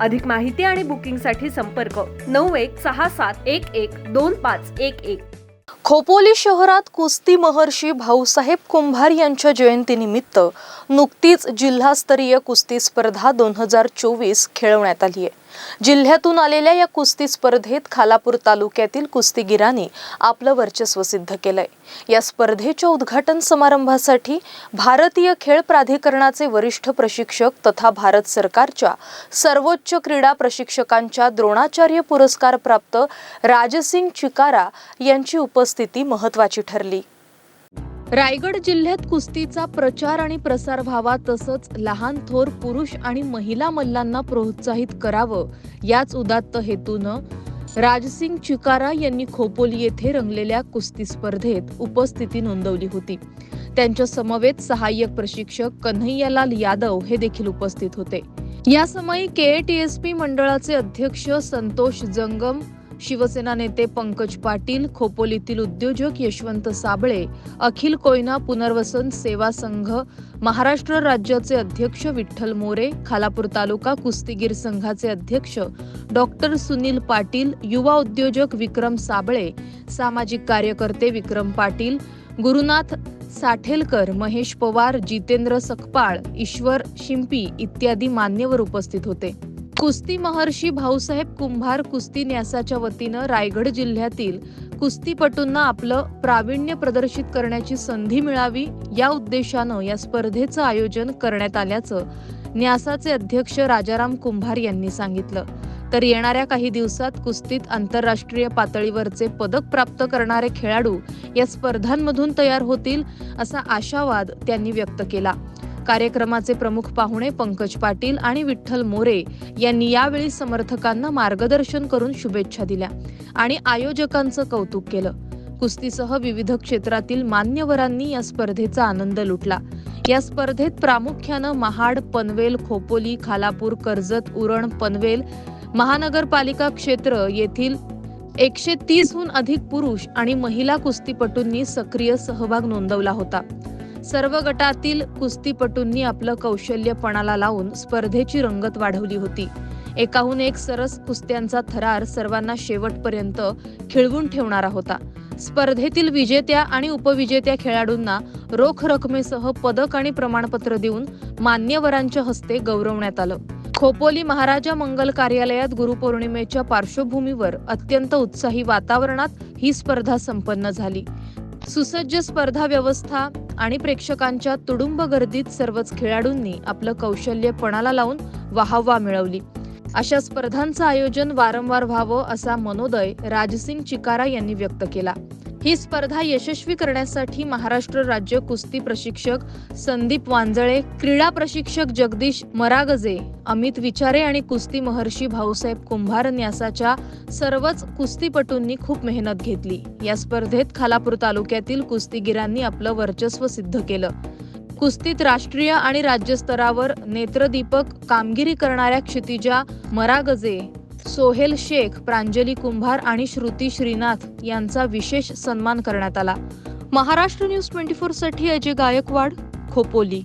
अधिक माहिती आणि बुकिंगसाठी संपर्क नऊ एक सहा सात एक एक दोन पाच एक एक. खोपोली शहरात कुस्ती महर्षी भाऊसाहेब कुंभार यांच्या जयंतीनिमित्त नुकतीच जिल्हास्तरीय कुस्ती स्पर्धा दोन हजार चोवीस खेळवण्यात आली आहे. जिल्ह्यातून आलेल्या या कुस्ती स्पर्धेत खालापूर तालुक्यातील कुस्तीगिरांनी आपलं वर्चस्व सिद्ध केलंय. या स्पर्धेच्या उद्घाटन समारंभासाठी भारतीय खेळ प्राधिकरणाचे वरिष्ठ प्रशिक्षक तथा भारत सरकारच्या सर्वोच्च क्रीडा प्रशिक्षकांच्या द्रोणाचार्य पुरस्कार प्राप्त राजसिंग चिकारा यांची उपस्थिती महत्वाची ठरली. रायगड जिल्ह्यात कुस्तीचा प्रचार आणि प्रसार व्हावा तसंच लहान थोर पुरुष आणि महिला मल्लांना प्रोत्साहित करावं याच उदात्त हेतूनं राजसिंग चिकारा यांनी खोपोली येथे रंगलेल्या कुस्ती स्पर्धेत उपस्थिती नोंदवली होती. त्यांच्या समवेत सहाय्यक प्रशिक्षक कन्हैयालाल यादव हे देखील उपस्थित होते. या समयी केएटीएसपी मंडळाचे अध्यक्ष संतोष जंगम शिवसेना नेते पंकज पाटील खोपोलीतील उद्योजक यशवंत साबळे अखिल कोयना पुनर्वसन सेवा संघ महाराष्ट्र राज्याचे अध्यक्ष विठ्ठल मोरे खालापूर तालुका कुस्तीगीर संघाचे अध्यक्ष डॉक्टर सुनील पाटील युवा उद्योजक विक्रम साबळे सामाजिक कार्यकर्ते विक्रम पाटील गुरुनाथ साठेलकर महेश पवार जितेंद्र सकपाळ ईश्वर शिंपी इत्यादी मान्यवर उपस्थित होते. कुस्ती महर्षी भाऊसाहेब कुंभार कुस्ती न्यासाच्या वतीनं रायगड जिल्ह्यातील कुस्तीपटूंना आपलं प्रावीण्य प्रदर्शित करण्याची संधी मिळावी या उद्देशानं या स्पर्धेचं आयोजन करण्यात आल्याचं न्यासाचे अध्यक्ष राजाराम कुंभार यांनी सांगितलं. तर येणाऱ्या काही दिवसात कुस्तीत आंतरराष्ट्रीय पातळीवरचे पदक प्राप्त करणारे खेळाडू या स्पर्धांमधून तयार होतील असा आशावाद त्यांनी व्यक्त केला. कार्यक्रमाचे प्रमुख पाहुणे पंकज पाटील आणि विठ्ठल मोरे यांनी यावेळी समर्थकांना मार्गदर्शन करून शुभेच्छा दिल्या आणि आयोजकांचं कौतुक केलं. कुस्तीसह विविध क्षेत्रातील मान्यवरांनी या स्पर्धेचा आनंद लुटला. या स्पर्धेत प्रामुख्यानं महाड पनवेल खोपोली खालापूर कर्जत उरण पनवेल महानगरपालिका क्षेत्र येथील एकशे तीसहून अधिक पुरुष आणि महिला कुस्तीपटूंनी सक्रिय सहभाग नोंदवला होता. सर्व गटातील कुस्तीपटूंनी आपलं कौशल्यपणाला लावून स्पर्धेची रंगत वाढवली होती. एकाहून एक सरस कुस्त्यांचा थरार सर्वांना शेवटपर्यंत खिळवून ठेवणारा होता. स्पर्धेतील विजेत्या आणि उपविजेत्या खेळाडूंना रोख रकमेसह पदक आणि प्रमाणपत्र देऊन मान्यवरांच्या हस्ते गौरवण्यात आलं. खोपोली महाराजा मंगल कार्यालयात गुरुपौर्णिमेच्या पार्श्वभूमीवर अत्यंत उत्साही वातावरणात ही स्पर्धा संपन्न झाली. सुसज्ज स्पर्धा व्यवस्था आणि प्रेक्षकांच्या तुडुंब गर्दीत सर्वच खेळाडूंनी आपलं कौशल्य पणाला लावून वाहवा मिळवली. अशा स्पर्धांचं आयोजन वारंवार व्हावं असा मनोदय राजसिंग चिकारा यांनी व्यक्त केला. ही स्पर्धा यशस्वी करण्यासाठी महाराष्ट्र राज्य कुस्ती प्रशिक्षक संदीप वांजळे क्रीडा प्रशिक्षक जगदीश मरागजे अमित विचारे आणि कुस्ती महर्षी भाऊसाहेब कुंभार न्यासाच्या सर्वच कुस्तीपटूंनी खूप मेहनत घेतली. या स्पर्धेत खालापूर तालुक्यातील कुस्तीगिरांनी आपलं वर्चस्व सिद्ध केलं. कुस्तीत राष्ट्रीय आणि राज्य स्तरावर नेत्रदीपक कामगिरी करणाऱ्या क्षितिजा मरागजे सोहेल शेख प्रांजली कुंभार आणि श्रुती श्रीनाथ यांचा विशेष सन्मान करण्यात आला. महाराष्ट्र न्यूज ट्वेंटी फोरसाठी अजय गायकवाड खोपोली.